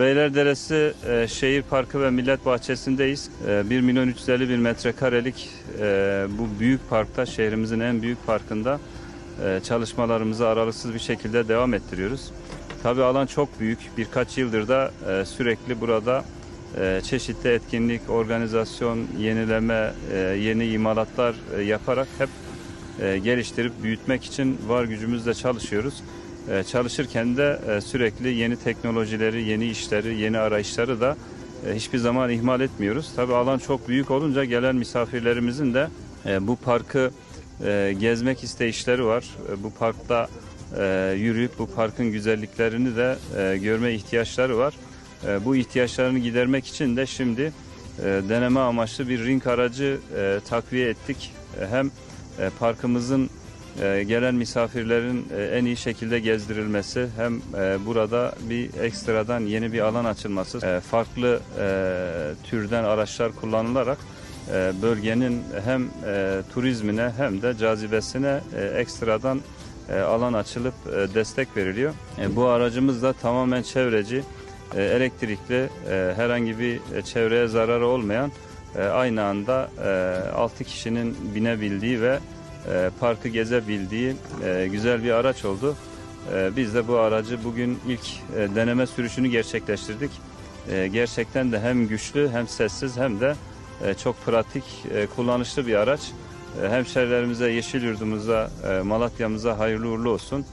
Beylerderesi e, Şehir Parkı ve Millet Bahçesi'ndeyiz. E, 1 milyon 350 bin metrekarelik e, bu büyük parkta, şehrimizin en büyük parkında e, çalışmalarımızı aralıksız bir şekilde devam ettiriyoruz. Tabii alan çok büyük. Birkaç yıldır da e, sürekli burada e, çeşitli etkinlik, organizasyon, yenileme, e, yeni imalatlar e, yaparak hep e, geliştirip büyütmek için var gücümüzle çalışıyoruz. E, çalışırken de e, sürekli yeni teknolojileri, yeni işleri, yeni arayışları da e, hiçbir zaman ihmal etmiyoruz. Tabii alan çok büyük olunca gelen misafirlerimizin de e, bu parkı gezmek isteyişleri var. Bu parkta yürüyüp bu parkın güzelliklerini de görme ihtiyaçları var. Bu ihtiyaçlarını gidermek için de şimdi deneme amaçlı bir ring aracı takviye ettik. Hem parkımızın gelen misafirlerin e, en iyi şekilde gezdirilmesi hem e, burada bir ekstradan yeni bir alan açılması e, farklı türden araçlar kullanılarak bölgenin hem turizmine hem de cazibesine ekstradan alan açılıp destek veriliyor. Bu aracımız da tamamen çevreci, elektrikli, herhangi bir çevreye zararı olmayan aynı anda e, 6 kişinin binebildiği ve e, parkı gezebildiği e, güzel bir araç oldu. E, biz de bu aracı bugün ilk e, deneme sürüşünü gerçekleştirdik. E, gerçekten de hem güçlü hem sessiz hem de e, çok pratik, e, kullanışlı bir araç. E, hemşerilerimize, Yeşil Yurdumuza, e, Malatya'mıza hayırlı uğurlu olsun.